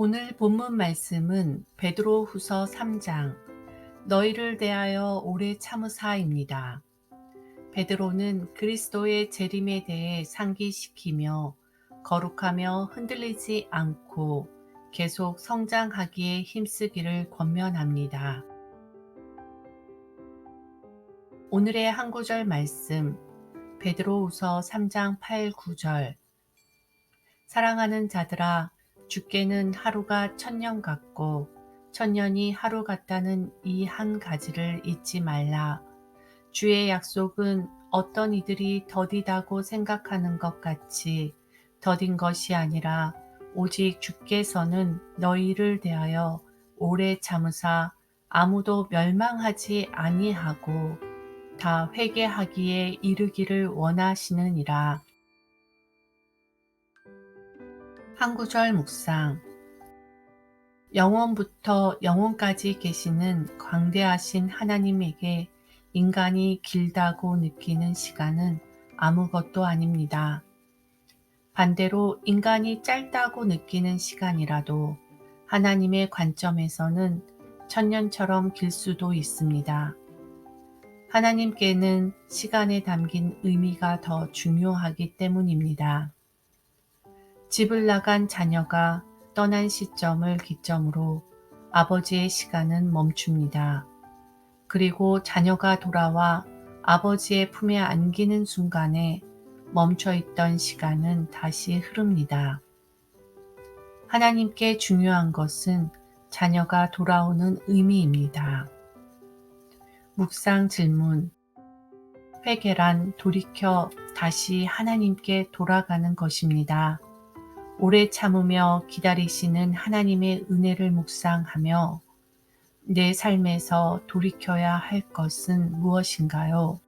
오늘 본문 말씀은 베드로후서 3장 너희를 대하여 오래 참으사입니다. 베드로는 그리스도의 재림에 대해 상기시키며 거룩하며 흔들리지 않고 계속 성장하기에 힘쓰기를 권면합니다. 오늘의 한 구절 말씀 베드로후서 3장 8, 9절 사랑하는 자들아 주께는 하루가 천년 같고 천년이 하루 같다는 이 한 가지를 잊지 말라. 주의 약속은 어떤 이들이 더디다고 생각하는 것 같이 더딘 것이 아니라 오직 주께서는 너희를 대하여 오래 참으사 아무도 멸망하지 아니하고 다 회개하기에 이르기를 원하시느니라. 한 구절 묵상. 영원부터 영원까지 계시는 광대하신 하나님에게 인간이 길다고 느끼는 시간은 아무것도 아닙니다. 반대로 인간이 짧다고 느끼는 시간이라도 하나님의 관점에서는 천년처럼 길 수도 있습니다. 하나님께는 시간에 담긴 의미가 더 중요하기 때문입니다. 집을 나간 자녀가 떠난 시점을 기점으로 아버지의 시간은 멈춥니다. 그리고 자녀가 돌아와 아버지의 품에 안기는 순간에 멈춰 있던 시간은 다시 흐릅니다. 하나님께 중요한 것은 자녀가 돌아오는 의미입니다. 묵상 질문. 회개란 돌이켜 다시 하나님께 돌아가는 것입니다. 오래 참으며 기다리시는 하나님의 은혜를 묵상하며 내 삶에서 돌이켜야 할 것은 무엇인가요?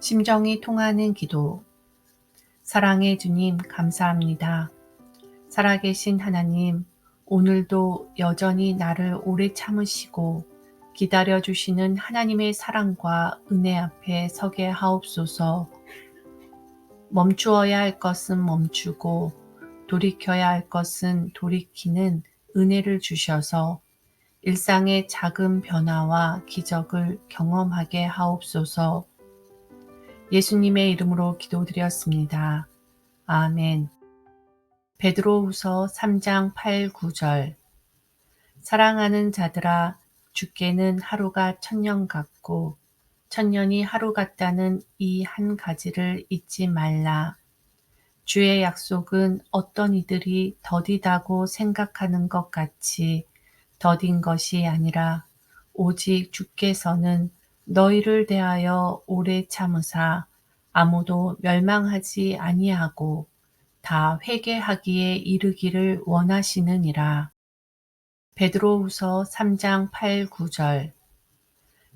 심정이 통하는 기도. 사랑의 주님, 감사합니다. 살아계신 하나님, 오늘도 여전히 나를 오래 참으시고 기다려주시는 하나님의 사랑과 은혜 앞에 서게 하옵소서. 멈추어야 할 것은 멈추고 돌이켜야 할 것은 돌이키는 은혜를 주셔서 일상의 작은 변화와 기적을 경험하게 하옵소서 예수님의 이름으로 기도드렸습니다. 아멘. 베드로후서 3장 8, 9절 사랑하는 자들아 주께는 하루가 천년 같고 천년이 하루 같다는 이 한 가지를 잊지 말라. 주의 약속은 어떤 이들이 더디다고 생각하는 것 같이 더딘 것이 아니라 오직 주께서는 너희를 대하여 오래 참으사 아무도 멸망하지 아니하고 다 회개하기에 이르기를 원하시느니라. 베드로후서 3장 8, 9절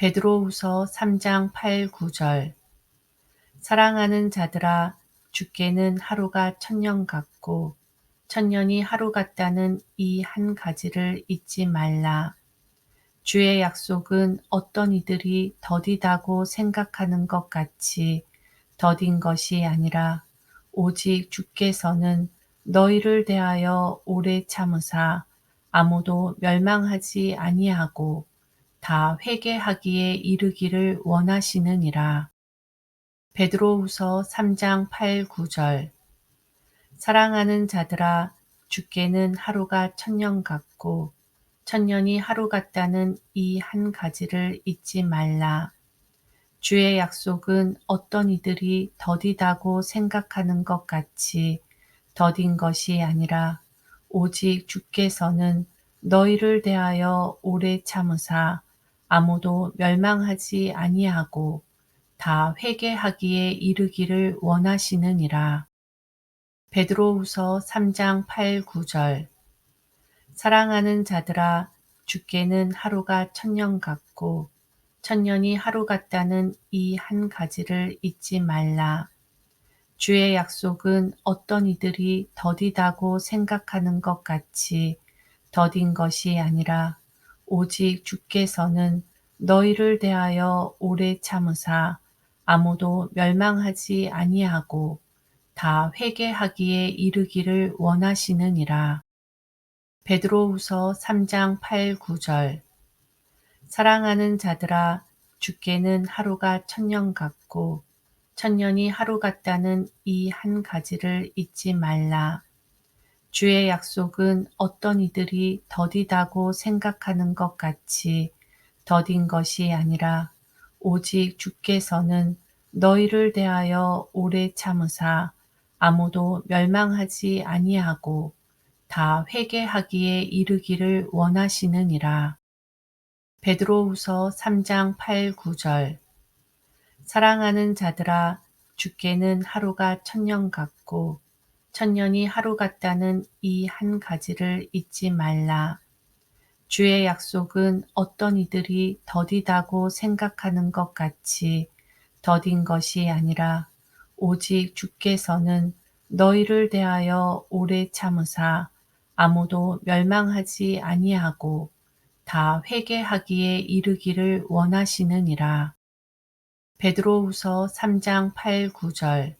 베드로후서 3장 8, 9절 사랑하는 자들아 주께는 하루가 천년 같고 천년이 하루 같다는 이 한 가지를 잊지 말라. 주의 약속은 어떤 이들이 더디다고 생각하는 것 같이 더딘 것이 아니라 오직 주께서는 너희를 대하여 오래 참으사 아무도 멸망하지 아니하고 다 회개하기에 이르기를 원하시느니라. 베드로후서 3장 8, 9절 사랑하는 자들아 주께는 하루가 천년 같고 천년이 하루 같다는 이 한 가지를 잊지 말라. 주의 약속은 어떤 이들이 더디다고 생각하는 것 같이 더딘 것이 아니라 오직 주께서는 너희를 대하여 오래 참으사 아무도 멸망하지 아니하고 다 회개하기에 이르기를 원하시느니라. 베드로후서 3장 8, 9절 사랑하는 자들아 주께는 하루가 천년 같고 천년이 하루 같다는 이 한 가지를 잊지 말라. 주의 약속은 어떤 이들이 더디다고 생각하는 것 같이 더딘 것이 아니라 오직 주께서는 너희를 대하여 오래 참으사 아무도 멸망하지 아니하고 다 회개하기에 이르기를 원하시느니라. 베드로후서 3장 8, 9절 사랑하는 자들아 주께는 하루가 천년 같고 천년이 하루 같다는 이 한 가지를 잊지 말라. 주의 약속은 어떤 이들이 더디다고 생각하는 것 같이 더딘 것이 아니라 오직 주께서는 너희를 대하여 오래 참으사 아무도 멸망하지 아니하고 다 회개하기에 이르기를 원하시느니라. 베드로후서 3장 8, 9절 사랑하는 자들아 주께는 하루가 천년 같고 천년이 하루 같다는 이 한 가지를 잊지 말라. 주의 약속은 어떤 이들이 더디다고 생각하는 것 같이 더딘 것이 아니라 오직 주께서는 너희를 대하여 오래 참으사 아무도 멸망하지 아니하고 다 회개하기에 이르기를 원하시느니라. 베드로후서 3장 8, 9절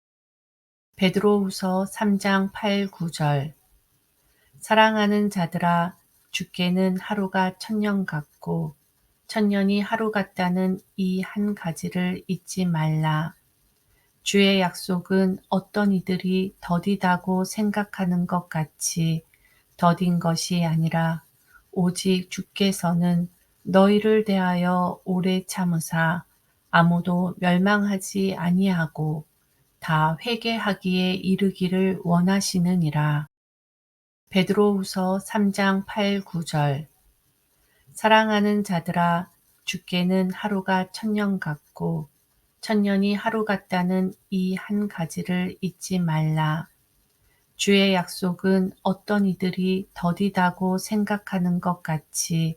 베드로후서 3장 8, 9절 사랑하는 자들아 주께는 하루가 천년 같고 천년이 하루 같다는 이 한 가지를 잊지 말라. 주의 약속은 어떤 이들이 더디다고 생각하는 것 같이 더딘 것이 아니라 오직 주께서는 너희를 대하여 오래 참으사 아무도 멸망하지 아니하고 다 회개하기에 이르기를 원하시느니라. 베드로후서 3장 8, 9절 사랑하는 자들아 주께는 하루가 천년 같고 천년이 하루 같다는 이 한 가지를 잊지 말라. 주의 약속은 어떤 이들이 더디다고 생각하는 것 같이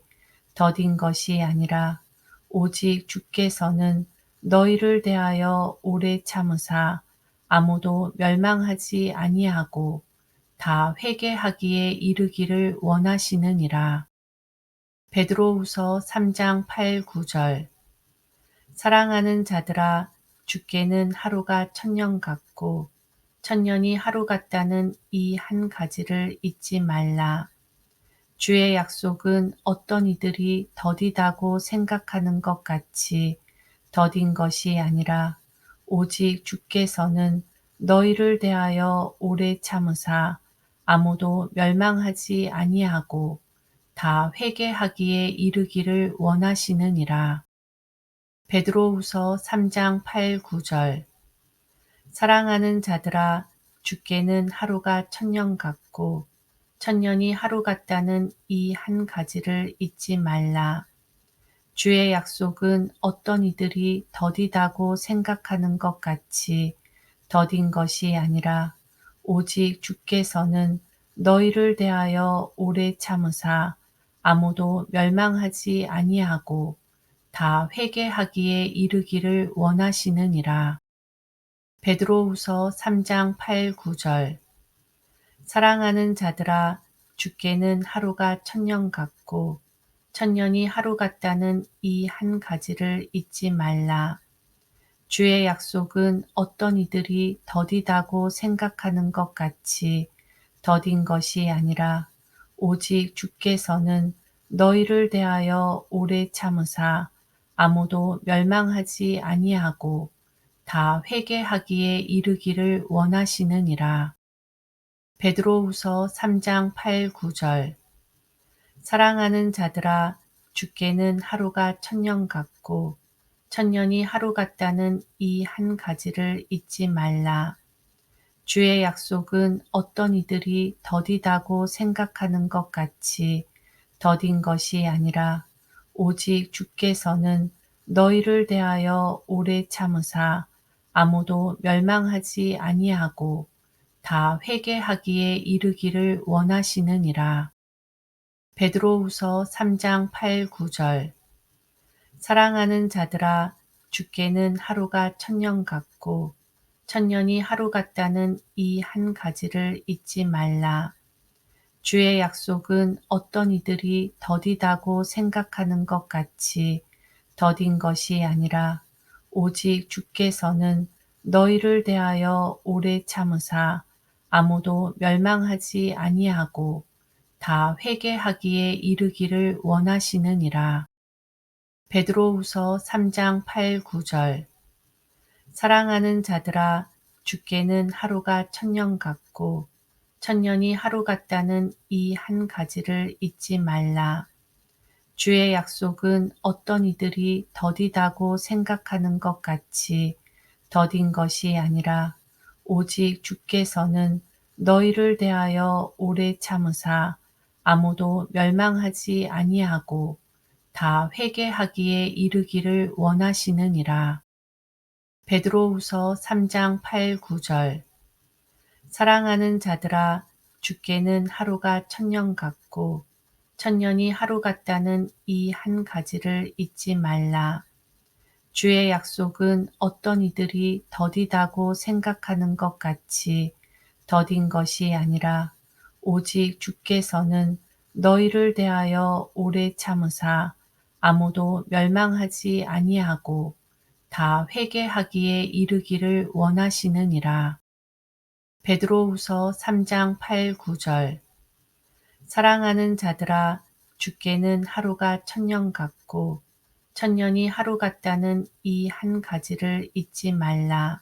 더딘 것이 아니라 오직 주께서는 너희를 대하여 오래 참으사 아무도 멸망하지 아니하고 다 회개하기에 이르기를 원하시느니라. 베드로후서 3장 8, 9절 사랑하는 자들아 주께는 하루가 천년 같고 천년이 하루 같다는 이 한 가지를 잊지 말라. 주의 약속은 어떤 이들이 더디다고 생각하는 것 같이 더딘 것이 아니라 오직 주께서는 너희를 대하여 오래 참으사 아무도 멸망하지 아니하고 다 회개하기에 이르기를 원하시느니라. 베드로후서 3장 8, 9절 사랑하는 자들아 주께는 하루가 천년 같고 천년이 하루 같다는 이 한 가지를 잊지 말라. 주의 약속은 어떤 이들이 더디다고 생각하는 것 같이 더딘 것이 아니라 오직 주께서는 너희를 대하여 오래 참으사 아무도 멸망하지 아니하고 다 회개하기에 이르기를 원하시느니라. 베드로후서 3장 8, 9절 사랑하는 자들아 주께는 하루가 천년 같고 천년이 하루 같다는 이 한 가지를 잊지 말라. 주의 약속은 어떤 이들이 더디다고 생각하는 것 같이 더딘 것이 아니라 오직 주께서는 너희를 대하여 오래 참으사 아무도 멸망하지 아니하고 다 회개하기에 이르기를 원하시느니라. 베드로후서 3장 8, 9절 사랑하는 자들아 주께는 하루가 천년 같고 천년이 하루 같다는 이 한 가지를 잊지 말라. 주의 약속은 어떤 이들이 더디다고 생각하는 것 같이 더딘 것이 아니라 오직 주께서는 너희를 대하여 오래 참으사 아무도 멸망하지 아니하고 다 회개하기에 이르기를 원하시느니라. 베드로후서 3장 8, 9절 사랑하는 자들아 주께는 하루가 천년 같고 천년이 하루 같다는 이 한 가지를 잊지 말라. 주의 약속은 어떤 이들이 더디다고 생각하는 것 같이 더딘 것이 아니라 오직 주께서는 너희를 대하여 오래 참으사 아무도 멸망하지 아니하고 다 회개하기에 이르기를 원하시느니라. 베드로후서 3장 8, 9절 사랑하는 자들아 주께는 하루가 천년 같고 천년이 하루 같다는 이 한 가지를 잊지 말라. 주의 약속은 어떤 이들이 더디다고 생각하는 것 같이 더딘 것이 아니라 오직 주께서는 너희를 대하여 오래 참으사 아무도 멸망하지 아니하고 다 회개하기에 이르기를 원하시느니라. 베드로후서 3장 8, 9절 사랑하는 자들아 주께는 하루가 천년 같고 천년이 하루 같다는 이 한 가지를 잊지 말라. 주의 약속은 어떤 이들이 더디다고 생각하는 것 같이 더딘 것이 아니라 오직 주께서는 너희를 대하여 오래 참으사 아무도 멸망하지 아니하고 다 회개하기에 이르기를 원하시느니라. 베드로후서 3장 8, 9절 사랑하는 자들아 주께는 하루가 천년 같고 천년이 하루 같다는 이 한 가지를 잊지 말라.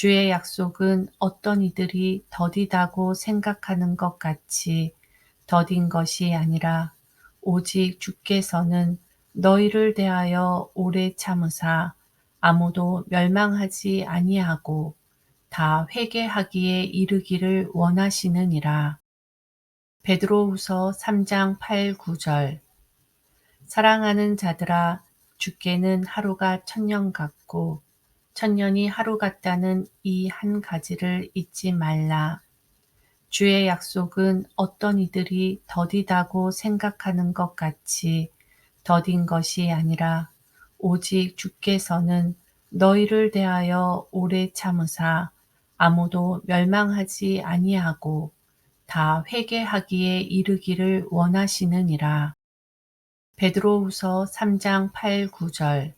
주의 약속은 어떤 이들이 더디다고 생각하는 것 같이 더딘 것이 아니라 오직 주께서는 너희를 대하여 오래 참으사 아무도 멸망하지 아니하고 다 회개하기에 이르기를 원하시느니라. 베드로후서 3장 8, 9절 사랑하는 자들아 주께는 하루가 천년 같고 천년이 하루 같다는 이 한 가지를 잊지 말라. 주의 약속은 어떤 이들이 더디다고 생각하는 것 같이 더딘 것이 아니라 오직 주께서는 너희를 대하여 오래 참으사 아무도 멸망하지 아니하고 다 회개하기에 이르기를 원하시느니라. 베드로후서 3장 8, 9절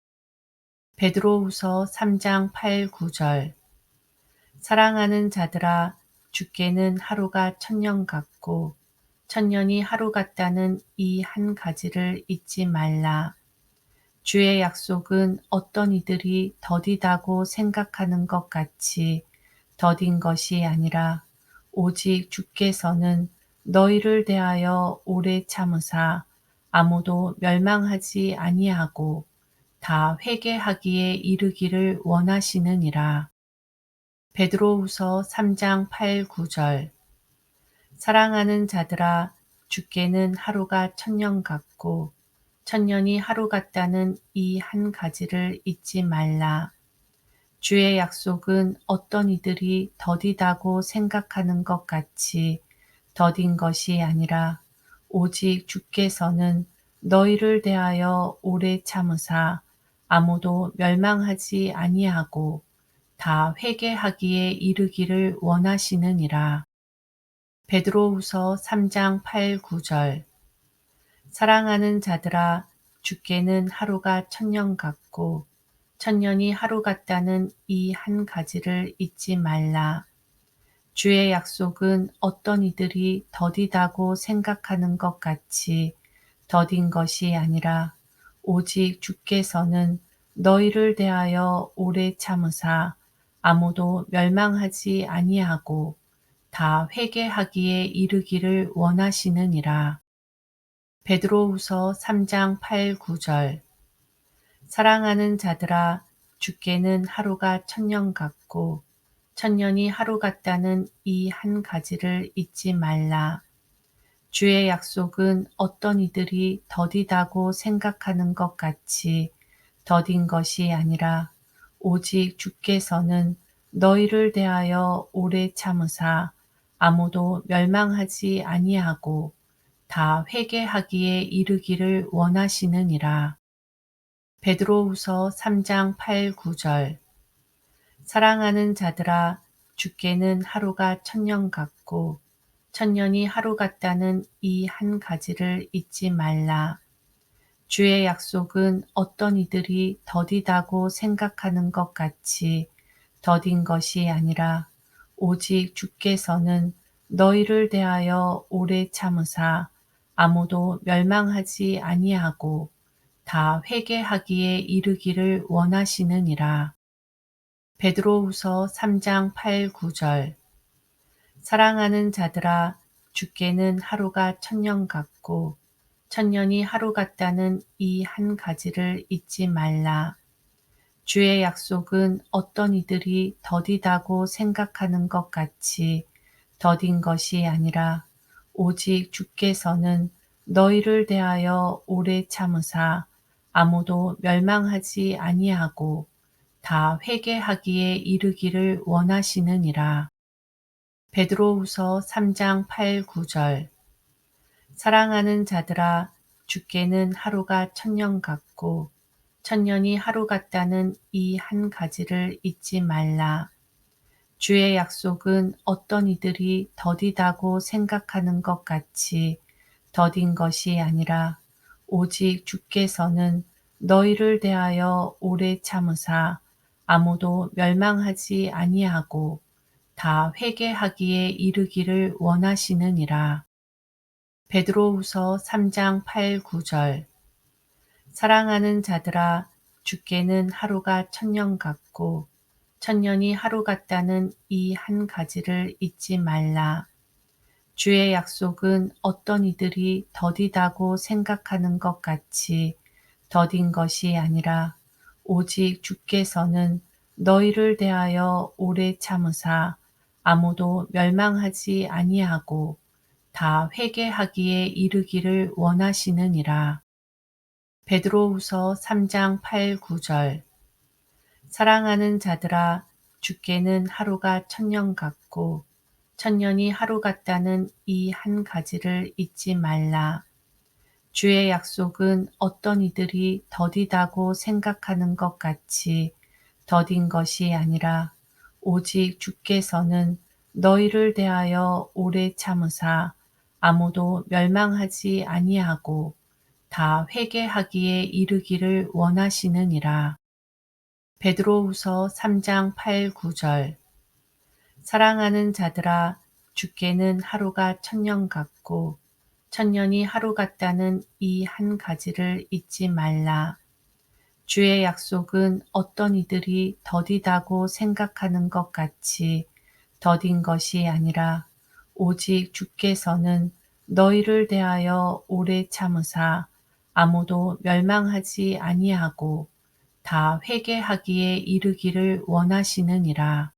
베드로후서 3장 8, 9절 사랑하는 자들아 주께는 하루가 천년 같고 천년이 하루 같다는 이 한 가지를 잊지 말라. 주의 약속은 어떤 이들이 더디다고 생각하는 것 같이 더딘 것이 아니라 오직 주께서는 너희를 대하여 오래 참으사 아무도 멸망하지 아니하고 다 회개하기에 이르기를 원하시느니라. 베드로후서 3장 8, 9절 사랑하는 자들아 주께는 하루가 천년 같고 천년이 하루 같다는 이 한 가지를 잊지 말라. 주의 약속은 어떤 이들이 더디다고 생각하는 것 같이 더딘 것이 아니라 오직 주께서는 너희를 대하여 오래 참으사 아무도 멸망하지 아니하고 다 회개하기에 이르기를 원하시느니라. 베드로후서 3장 8, 9절 사랑하는 자들아 주께는 하루가 천년 같고 천년이 하루 같다는 이 한 가지를 잊지 말라. 주의 약속은 어떤 이들이 더디다고 생각하는 것 같이 더딘 것이 아니라 오직 주께서는 너희를 대하여 오래 참으사 아무도 멸망하지 아니하고 다 회개하기에 이르기를 원하시느니라. 베드로후서 3장 8, 9절 사랑하는 자들아 주께는 하루가 천년 같고 천년이 하루 같다는 이 한 가지를 잊지 말라. 주의 약속은 어떤 이들이 더디다고 생각하는 것 같이 더딘 것이 아니라 오직 주께서는 너희를 대하여 오래 참으사 아무도 멸망하지 아니하고 다 회개하기에 이르기를 원하시느니라. 베드로후서 3장 8, 9절 사랑하는 자들아 주께는 하루가 천년 같고 천년이 하루 같다는 이 한 가지를 잊지 말라. 주의 약속은 어떤 이들이 더디다고 생각하는 것 같이 더딘 것이 아니라 오직 주께서는 너희를 대하여 오래 참으사 아무도 멸망하지 아니하고 다 회개하기에 이르기를 원하시느니라. 베드로후서 3장 8, 9절 사랑하는 자들아 주께는 하루가 천년 같고 천년이 하루 같다는 이 한 가지를 잊지 말라. 주의 약속은 어떤 이들이 더디다고 생각하는 것 같이 더딘 것이 아니라 오직 주께서는 너희를 대하여 오래 참으사 아무도 멸망하지 아니하고 다 회개하기에 이르기를 원하시느니라. 베드로후서 3장 8, 9절 사랑하는 자들아 주께는 하루가 천년 같고 천년이 하루 같다는 이 한 가지를 잊지 말라. 주의 약속은 어떤 이들이 더디다고 생각하는 것 같이 더딘 것이 아니라 오직 주께서는 너희를 대하여 오래 참으사 아무도 멸망하지 아니하고 다 회개하기에 이르기를 원하시느니라. 베드로후서 3장 8, 9절 사랑하는 자들아 주께는 하루가 천년 같고 천년이 하루 같다는 이 한 가지를 잊지 말라. 주의 약속은 어떤 이들이 더디다고 생각하는 것 같이 더딘 것이 아니라 오직 주께서는 너희를 대하여 오래 참으사 아무도 멸망하지 아니하고 다 회개하기에 이르기를 원하시느니라. 베드로후서 3장 8, 9절 사랑하는 자들아 주께는 하루가 천년 같고 천년이 하루 같다는 이 한 가지를 잊지 말라. 주의 약속은 어떤 이들이 더디다고 생각하는 것 같이 더딘 것이 아니라 오직 주께서는 너희를 대하여 오래 참으사 아무도 멸망하지 아니하고 다 회개하기에 이르기를 원하시느니라. 베드로후서 3장 8, 9절 사랑하는 자들아 주께는 하루가 천년 같고 천년이 하루 같다는 이 한 가지를 잊지 말라. 주의 약속은 어떤 이들이 더디다고 생각하는 것 같이 더딘 것이 아니라 오직 주께서는 너희를 대하여 오래 참으사 아무도 멸망하지 아니하고 다 회개하기에 이르기를 원하시느니라.